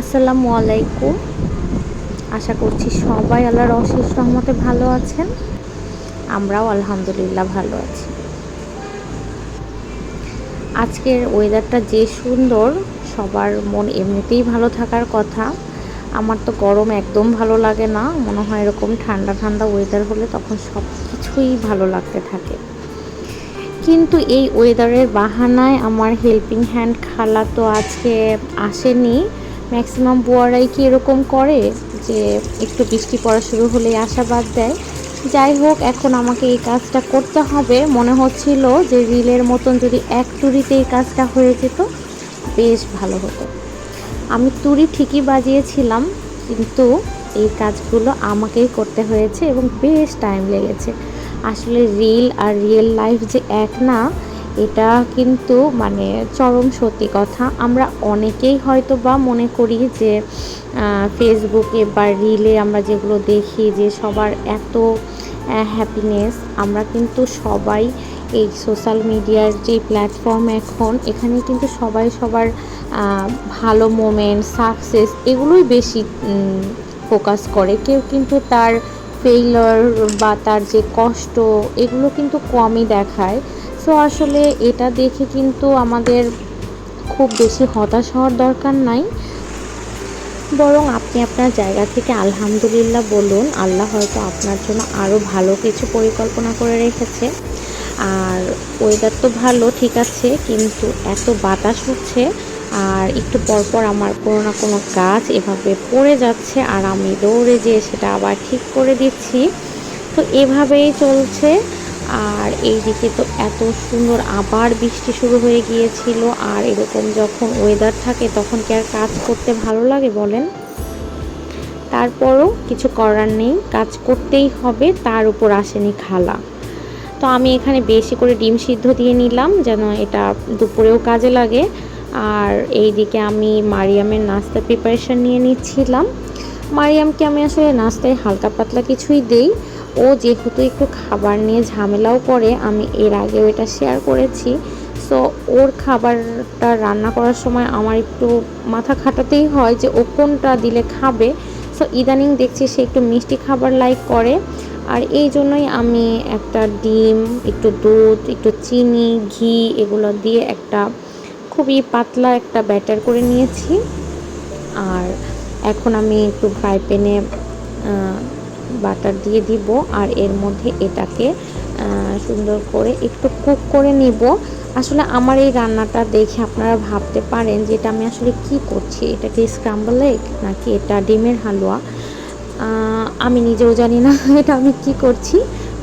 আসসালামু আলাইকুম। আশা করছি সবাই আল্লাহর অশেষ রহমতে ভালো আছেন। আমরাও আলহামদুলিল্লাহ ভালো আছি। আজকের ওয়েদারটা যে সুন্দর, সবার মন এমনিতেই ভালো থাকার কথা। আমার তো গরম একদম ভালো লাগে না। মনে হয় এরকম ঠান্ডা ঠান্ডা ওয়েদার হলে তখন সব কিছুই ভালো লাগতে থাকে। কিন্তু এই ওয়েদারের বাহানায় আমার হেল্পিং হ্যান্ড খালা তো আজকে আসেনি। ম্যাক্সিমাম বুয়ারাই কি এরকম করে যে একটু বৃষ্টি পড়া শুরু হলেই আশাবাদ দেয়? যাই হোক, এখন আমাকে এই কাজটা করতে হবে। মনে হচ্ছিল যে রিলের মতন যদি এক তুরিতে এই কাজটা হয়ে যেত, বেশ ভালো হতো। আমি তুরি ঠিকই বাজিয়েছিলাম, কিন্তু এই কাজগুলো আমাকেই করতে হয়েছে এবং বেশ টাইম লেগেছে। আসলে রিল আর রিয়েল লাইফ যে এক না এটা কিন্তু মানে চরম সত্যি কথা। আমরা অনেকেই হয়তো বা মনে করি যে ফেসবুকে বা রিলে আমরা যেগুলো দেখি যে সবার এত হ্যাপিনেস আমরা কিন্তু সবাই এই সোশ্যাল মিডিয়ার যে প্ল্যাটফর্ম এখন, এখানে কিন্তু সবাই সবার ভালো মোমেন্ট সাকসেস এগুলোই বেশি ফোকাস করে। কেউ কিন্তু তার ফেইলার বা তার যে কষ্ট এগুলো কিন্তু কমই দেখায়। সো আসলে এটা দেখে কিন্তু আমাদের খুব বেশি হতাশ হওয়ার দরকার নাই। বরং আপনি আপনার জায়গা থেকে আলহামদুলিল্লাহ বলুন, আল্লাহ হয়তো আপনার জন্য আরও ভালো কিছু পরিকল্পনা করে রেখেছে। আর ওয়েদার তো ভালো, ঠিক আছে, কিন্তু এত বাতাস হচ্ছে, আর একটু পরপর আমার কোনো না কোনো গাছ এভাবে পড়ে যাচ্ছে, আর আমি দৌড়ে যেয়ে সেটা আবার ঠিক করে দিচ্ছি। তো এভাবেই চলছে। আর এই দিকে তো এত সুন্দর আবার বৃষ্টি শুরু হয়ে গিয়েছিল, আর এরকম যখন ওয়েদার থাকে তখন কি আর কাজ করতে ভালো লাগে বলেন? তারপরও কিছু করার নেই, কাজ করতেই হবে, তার উপর আসেনি খালা। তো আমি এখানে বেশি করে ডিম সিদ্ধ দিয়ে নিলাম, যেন এটা দুপুরেও কাজে লাগে। আর এই দিকে আমি মারিয়ামের নাস্তা প্রিপারেশান নিয়ে নিচ্ছিলাম। মারিয়ামকে আমি আসলে নাস্তায় হালকা পাতলা কিছুই দেই ও যেহেতু একটু খাবার নিয়ে ঝামেলাও করে, আমি এর আগেও এটা শেয়ার করেছি। সো ওর খাবারটা রান্না করার সময় আমার একটু মাথা খাটাতেই হয় যে ও কোনটা দিলে খাবে। সো ইদানিং দেখছি সে একটু মিষ্টি খাবার লাইক করে। আর এই জন্যই আমি একটা ডিম, একটু দুধ, একটু চিনি, ঘি এগুলো দিয়ে একটা খুবই পাতলা একটা ব্যাটার করে নিয়েছি। আর এখন আমি একটু ফ্রাই প্যানে বাটার দিয়ে দিব আর এর মধ্যে এটাকে সুন্দর করে একটু কুক করে নিব। আসলে আমার এই রান্নাটা দেখে আপনারা ভাবতে পারেন যে এটা আমি আসলে কি করছি। এটা কি স্ক্রাম্বল এগ নাকি এটা ডিমের হালুয়া? আমি নিজেও জানি না এটা আমি কি করছি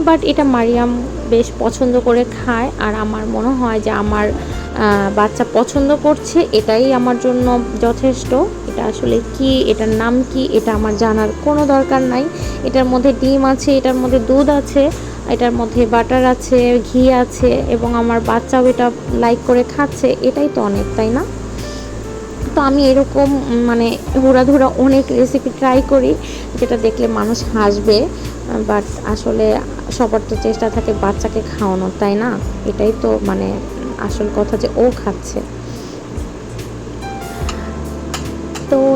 বাট এটা মারিয়াম বেশ পছন্দ করে খায় আর আমার মনে হয় যে আমার বাচ্চা পছন্দ করছে, এটাই আমার জন্য যথেষ্ট। এটা আসলে কি, এটার নাম কি, এটা আমার জানার কোনো দরকার নাই। এটার মধ্যে ডিম আছে, এটার মধ্যে দুধ আছে, এটার মধ্যে বাটার আছে, ঘি আছে, এবং আমার বাচ্চাও এটা লাইক করে খাচ্ছে, এটাই তো অনেক, তাই না? তো আমি এরকম মানে হুড়াধুরা অনেক রেসিপি ট্রাই করি, যেটা দেখলে মানুষ হাসবে বাট আসলে সবার তো চেষ্টা থাকে বাচ্চাকে খাওয়ানোর, তাই না? এটাই তো মানে আসল কথা যে ও খাচ্ছে।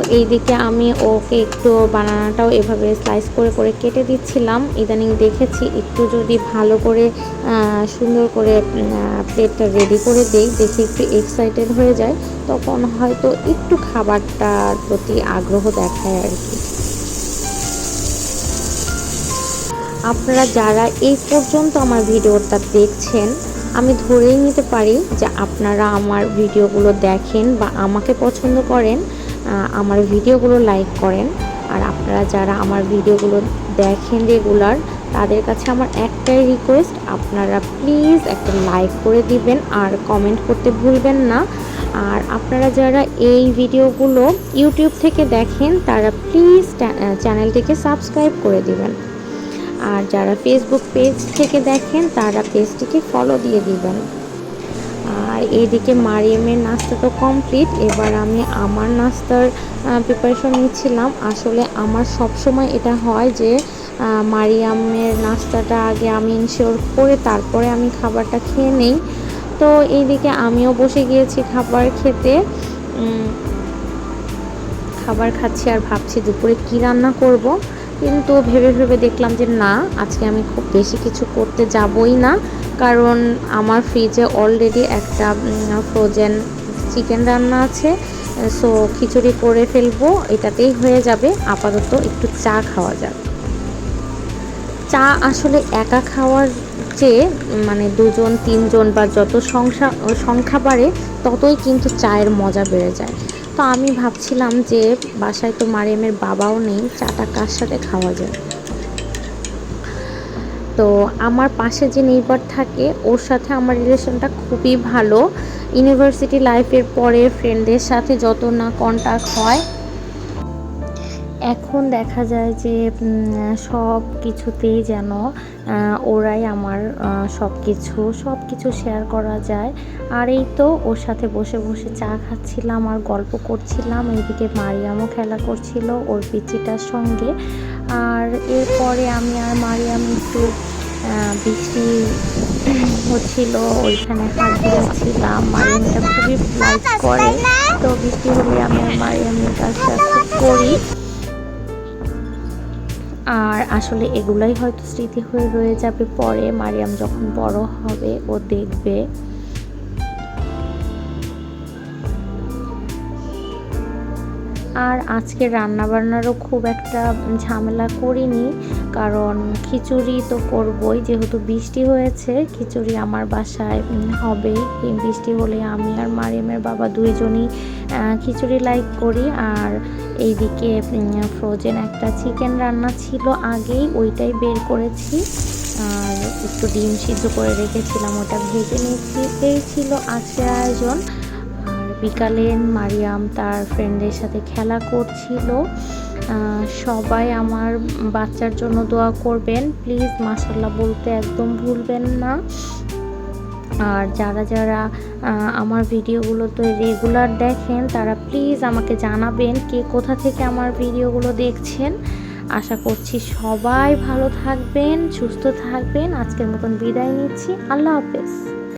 তো এই দিকে আমি ওকে একটু বানানাটাও এভাবে স্লাইস করে করে কেটে দিচ্ছিলাম। ইদানিং দেখেছি একটু যদি ভালো করে সুন্দর করে প্লেটটা রেডি করে দেই, দেখে একটু এক্সাইটেড হয়ে যায়, তখন হয়তো একটু খাবারটার প্রতি আগ্রহ দেখায় আর কি। আপনারা যারা এই পর্যন্ত আমার ভিডিওটা দেখছেন, আমি ধরেই নিতে পারি যে আপনারা আমার ভিডিওগুলো দেখেন বা আমাকে পছন্দ করেন। আমার ভিডিওগুলো লাইক করেন। আর আপনারা যারা আমার ভিডিওগুলো দেখেন রেগুলার তাদের কাছে আমার একটাই রিকোয়েস্ট আপনারা প্লিজ একটা লাইক করে দিবেন আর কমেন্ট করতে ভুলবেন না। আর আপনারা যারা এই ভিডিওগুলো ইউটিউব থেকে দেখেন, তারা প্লিজ চ্যানেলটিকে সাবস্ক্রাইব করে দিবেন। আর যারা ফেসবুক পেজ থেকে দেখেন, তারা পেজটিকে ফলো দিয়ে দিবেন। আর এইদিকে মারিয়ামের নাস্তা তো কমপ্লিট এবার আমি আমার নাস্তার প্রিপারেশন নিচ্ছিলাম। আসলে আমার সব সময় এটা হয় যে মারিয়ামের নাস্তাটা আগে আমি ইনশিওর করে তারপরে আমি খাবারটা খেয়ে নেই। তো এইদিকে আমিও বসে গিয়েছি খাবার খেতে। খাবার খাচ্ছি আর ভাবছি দুপুরে কী রান্না করব। কিন্তু ভেবে ভেবে দেখলাম যে না, আজকে আমি খুব বেশি কিছু করতে যাবই না। কারণ আমার ফ্রিজে অলরেডি একটা ফ্রোজেন চিকেন রান্না আছে সো খিচুড়ি করে ফেলব, এটাতেই হয়ে যাবে, আপাতত একটু চা খাওয়া যাক। চা আসলে একা খাওয়ার চেয়ে মানে দুজন, তিনজন বা যত সংখ্যা সংখ্যা বাড়ে, ততই কিন্তু চায়ের মজা বেড়ে যায়। তো আমি ভাবছিলাম যে বাসায় তো মারিয়ামের বাবাও নেই, চাটা কার সাথে খাওয়া যায়? তো আমার পাশে যে নেইবার থাকে, ওর সাথে আমার রিলেশনটা খুবই ভালো। ইউনিভার্সিটি লাইফের পরে ফ্রেন্ডদের সাথে যত না কন্ট্যাক্ট হয়। এখন দেখা যায় যে সব কিছুতেই যেন ওরাই আমার সব কিছু সব কিছু শেয়ার করা যায়। আর এই তো ওর সাথে বসে বসে চা খাচ্ছিলাম আর গল্প করছিলাম। এইদিকে মারিয়ামও খেলা করছিল ওর পিচিটার সঙ্গে। আর এরপরে আমি আর মারিয়াম একটু বৃষ্টি হচ্ছিল, ওইখানে হাত দিয়েছিলাম মারিয়ামটা খুবই লাইক করে। তো বৃষ্টি হলে আমি আর মারিয়ামের কাজটা খুব করি। আর আসলে এগুলাই হয়তো স্মৃতি হয়ে রয়ে যাবে পরে। মারিয়াম যখন বড় হবে, ও দেখবে। আর আজকে রান্না বান্নারও খুব একটা ঝামেলা করিনি, কারণ খিচুড়ি তো করবই, যেহেতু বৃষ্টি হয়েছে, খিচুড়ি আমার বাসায় হবে। বৃষ্টি হলে আমি আর মারিয়ামের বাবা দুইজনই খিচুড়ি লাইক করি। আর এইদিকে ফ্রোজেন একটা চিকেন রান্না ছিল আগেই, ওইটাই বের করেছি। আর একটু ডিম সিদ্ধ করে রেখেছিলাম, ওটা ভেজে নিয়েছি, এই ছিল আজকের আয়োজন। বিকালে মারিয়াম তার ফ্রেন্ডের সাথে খেলা করছিল। সবাই আমার বাচ্চার জন্য দোয়া করবেন। প্লিজ মাসাল্লাহ বলতে একদম ভুলবেন না। আর যারা যারা আমার ভিডিওগুলো তো রেগুলার দেখেন, তারা প্লিজ আমাকে জানাবেন কে কোথা থেকে আমার ভিডিওগুলো দেখছেন। আশা করছি সবাই ভালো থাকবেন, সুস্থ থাকবেন। আজকের মতন বিদায় নিচ্ছি। আল্লাহ হাফেজ।